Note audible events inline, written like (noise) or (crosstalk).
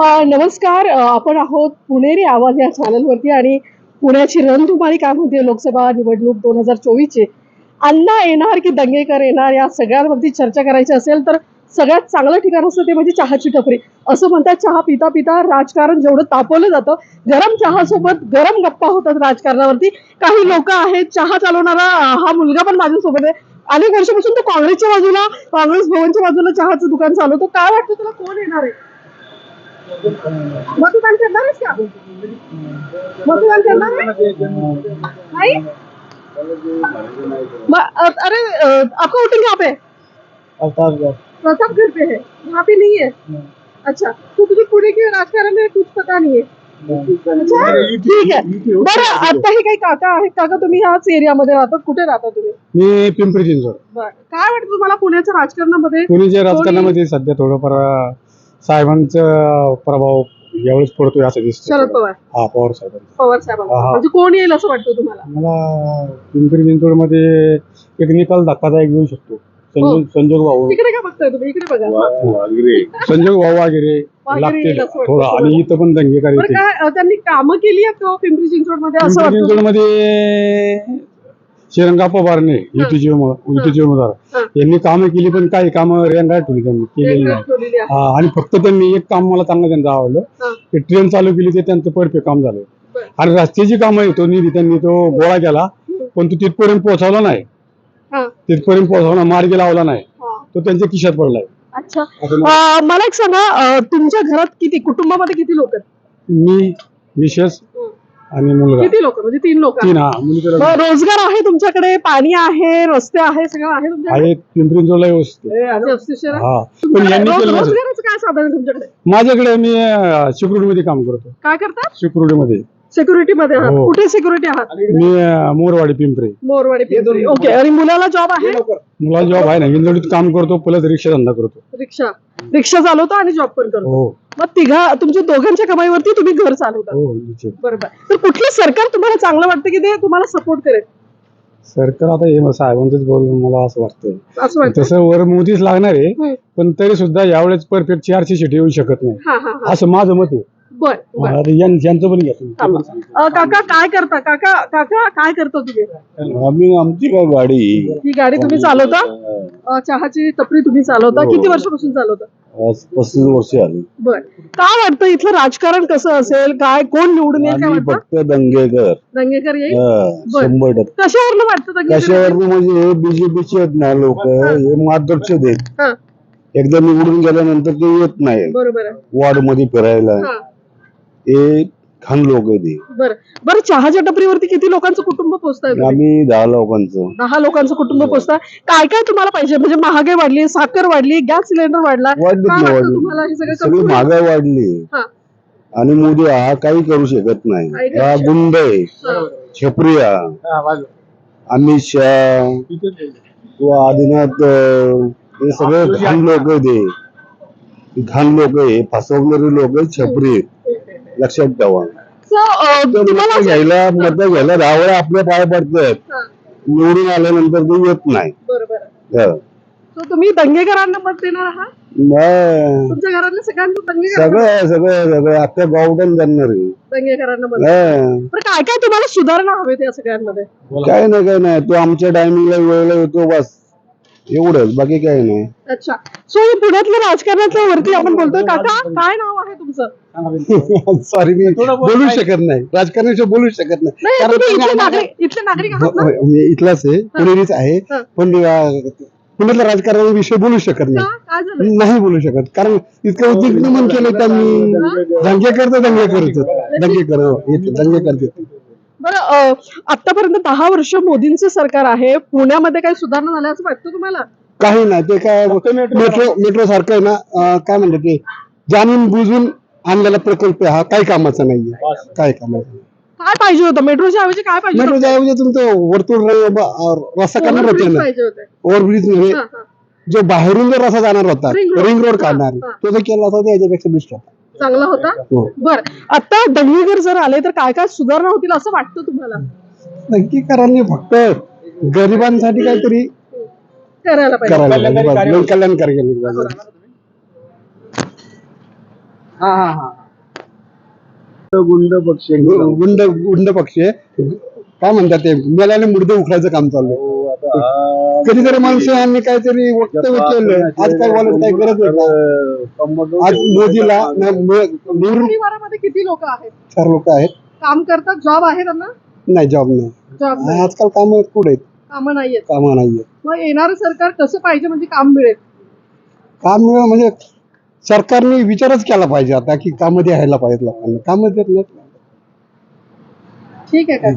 हा नमस्कार. आपण आहोत पुणेरी आवाज या चॅनलवरती आणि पुण्याची रणधुमाळी काय म्हणते लोकसभा निवडणूक दोन हजार चोवीसची? अण्णा येणार की दंगेकर येणार? या सगळ्यांवरती चर्चा करायची असेल तर सगळ्यात चांगलं ठिकाण असतं ते म्हणजे चहाची टपरी. असं म्हणतात चहा पिता पिता राजकारण जेवढं तापवलं जातं गरम चहासोबत गरम गप्पा होतात राजकारणावरती. काही लोक आहेत चहा चालवणारा हा मुलगा पण माझ्यासोबत आहे. अनेक वर्षापासून तो काँग्रेसच्या बाजूला काँग्रेस भवनच्या बाजूला चहाचं दुकान चालवतो. काय वाटतं तुला? कोण येणार आहे? मतदान का? मतदान करणार? नाही? अरे आपका वोटिंग यहाँ पे है? प्रतापगढ़ पे है। यहाँ पे नहीं है? अच्छा तो तुझे पुणे के राजकारण में कुछ पता नहीं है? अच्छा ठीक आहे बरं आता हे काही काका आहेत काका तुम्ही ह्याच एरियामध्ये राहतात कुठे राहता तुम्ही? मी पिंपरी चिंचवड. बरं काय वाटतं तुम्हाला पुण्याच्या राजकारणामध्ये? पुण्याच्या राजकारणामध्ये सध्या थोडंफार साहेबांचा प्रभाव यावेळेस पडतोय असं दिसतं शरद पवार. हा पवार साहेबांचा. पवार साहेबांचा. हा. म्हणजे कोण येईल असं वाटतं तुम्हाला? मला पिंपरी चिंचवडमध्ये एक निकाल धक्कादायक येऊ शकतो. संजोग संजोग भाऊ. इकडे काय बघताय तुम्ही? इकडे बघा. संजोग भाऊ वगैरे वगैरे लागतील. येईल असं वाटतं थोडं. आणि इथं पण दंगेकार बरं येते काय अ, त्यांनी कामं केली आहेत का पिंपरी चिंचवडमध्ये असं पिंपरी वाटतं चिंचवडमध्ये श्रीरंगा पवारने युतीची युतीची उमेदवार. यांनी कामं केली पण काही कामं रेंगाळ ठेवली त्यांनी केलेली नाही. हा आणि फक्त त्यांनी एक काम मला चांगलं त्यांचं आवडलं. की ट्रेन चालू केली ते त्यांचं परफेक्ट काम झालं. आणि रस्त्याची कामं आहे तो निधी त्यांनी तो गोळा केला पण तो तिथपर्यंत पोहोचवला नाही. हा, तिथपर्यंत पोहोचवला मार्गी लावला नाही. तो त्यांच्या खिशात पडलाय. अच्छा. असं अ, मला एक सांगा अ, तुमच्या घरात किती कुटुंबामध्ये किती लोक आहेत? मी मिसेस आणि मुलगा. किती लोक? म्हणजे तीन लोक तीन हा मुलीचं लग्न रोजगार आहे तुमच्याकडे? पाणी आहे रस्ते आहे सगळं आहे तुमच्याकडे? आहे पिंपरी व्यवस्थित? हा पण यांनी रोज- केलं. रोजगाराचं काय साधन आहे तुमच्याकडे? माझ्याकडे मी सिक्युरिटी मध्ये काम करतो. काय करतात? सिक्युरिटी मध्ये सिक्युरिटी मध्ये आहात. हो. कुठे सिक्युरिटी आहात? मी अं, मोरवाडी पिंपरी. मोरवाडी पिंपरी. ओके आणि मुलाला जॉब आहे? मला जॉब आहे ना. इंदोरीत काम करतो प्लस रिक्षा धंदा करतो. रिक्षा. रिक्षा चालवतो आणि जॉब पण करतो. हो. मग तिघा तुमच्या दोघांच्या कमाईवरती तुम्ही घर चालवता. हो निश्चित. बरोबर. तर कुठलं सरकार तुम्हाला चांगलं वाटतं की ते तुम्हाला सपोर्ट करेल? सरकार आता हे साहेबांचंच बोलून मला असं वाटतंय. असं वाटतं तसं वर मोदीच लागणार आहे हम्म. पण तरी सुद्धा यावेळेस परफेक्ट चारशे सीट येऊ शकत नाही. हा हा हा. असं माझं मत आहे. बर यां- यांचं पण घ्या तुम्ही. थांबा. अ, काका काय करता? काका काका काय करता तुम्ही? आम्ही आमची काय गाडी? ही गाडी तुम्ही चालवता? अ, चहाची टपरी तुम्ही चालवता? हो. किती वर्षापासून चालवता? आज पस्तीस वर्ष आली. बर. काय वाटतं इथलं राजकारण कसं असेल? काय कोण निवडून येईल काय आम्ही वाटतं? फक्त दंगेकर. दंगेकर येईल? हा, बर. शंभर टक्के. कशावरनं वाटतं दंगेकर? कशावर म्हणजे हे बीजेपीचे आहेत ना लोक हे. मार्गदर्शक आहेत. हा. एकदा निवडून गेल्यानंतर ते येत नाही बरोबर आहे. वॉर्डमध्ये फिरायला. हा. हे खान लोक आहेत हे. बरं. बरं चहाच्या टपरीवरती किती लोकांचं कुटुंब पोहोचतंय? आम्ही दहा लोकांचं. दहा लोकांचं कुटुंब पोहोचतंय काय काय तुम्हाला पाहिजे? म्हणजे महागाई वाढली साखर वाढली गॅस सिलेंडर वाढला. वाढलीच काय नाही वाटतं तुम्हाला वाढली हे सगळं महागाई वाढली. हा. आणि मोदी हा काही करू शकत काही नाही करू हा शकत गुंड आहे. हा. छपरी हा अमित शहा. किंवा आदिनाथ अं, हे सगळे घाण लोक आहेत हे. घाण लोक आहे फसवणारे लोक आहेत छपरी आहेत. लक्षात ठेवा. मत घ्यायला मत घ्यायला दहा वेळा आपल्या पाय पडतात. निवडून आल्यानंतर ते येत नाही. बरोबर. हा. तुम्ही दंगेकरांना मत देणार आहात? मग तुमच्या घरातल्या सगळं सगळं सगळं. आहे. दंगेकरांना मत हा. बरं काय काय तुम्हाला सुधारणा हवेत या सगळ्यांमध्ये? काय नाही काय नाही. तो आमच्या टायमिंगला वेळेला येतो बस. एवढंच. बाकी काय नाही. अच्छा. सो पुण्यातल्या राजकारणाच्या वरती आपण बोलतोय. काका काय नाव आहे तुमचं? (laughs) सॉरी मी बोलू शकत नाही. राजकारणाविषयी बोलू शकत नाही. नाही कारण तुम्ही इथले त्यांनी नागरिक इथले नागरिक आहात ना? आम्हाला- मी इथलाच आहे. पुणेरीच आहे. हा. पण अं, पुण्यातल्या राजकारणाविषयी बोलू शकत का? नाही काय झालं? नाही बोलू शकत. कारण इतकं उद्विग्न केलं त्यांनी. दंगेकर तर दंगेकर दंगेकर हो, इथे दंगेकर तिथे. बरं अं, आतापर्यंत दहा वर्ष मोदींचं सरकार आहे. पुण्यामध्ये काही सुधारणा झाल्या असं वाटतं तुम्हाला? काही नाही ते काय मेट्रो मेट्रो सारखं. आहे ना. काय म्हणतात ते? जाणून बुजून आणलेला प्रकल्प आहे. हा काही कामाचा नाहीये. काय कामाचा नाही. काय पाहिजे होतं? मेट्रोच्या ऐवजी काय पाहिजे होतं? मेट्रोच्या ऐवजी तुमचं वर्तुळ र- रस्ता करणार होते Overbridge ना पाहिजे होते. ओव्हरब्रिज नव्हे हा, हा. जो बाहेरून जो रस्ता जाणार होता Ring road. रिंग रोड हा, काढणार. हा. तो जर केला असता तर याच्यापेक्षा बेस्ट होता. चांगला होता? हो. बर. आता दंगेकर जर आले तर काय काय सुधारणा होतील असं वाटतं तुम्हाला? नक्कीकरांनी फक्त गरिबांसाठी काहीतरी करायला पाहिजे. करायला पाहिजे. बस, कल्याणकारी केलं पाहिजे. हा हा हा. गुंड पक्ष. गुंड. गुंड पक्ष. काय म्हणतात ते? मेल्याने मुर्दे उखडायचं काम चाललंय. कधीतरी माणसांनी काहीतरी वक्तव्य केलं आज काय काही गरज आज मोदीला परिवारामध्ये किती लोक आहेत? चार लोक आहेत. काम करतात? जॉब आहे त्यांना? नाही जॉब नाही. जॉब आजकाल काम कुठे आहेत? कामं नाहीयेत कामं नाहीये मग येणारं सरकार कसं पाहिजे? म्हणजे काम मिळेल? काम मिळणं म्हणजे सरकारने विचारच केला पाहिजे आता की कामं द्यायला पाहिजेत लोकांना. कामं देत नाहीत. ठीक आहे काय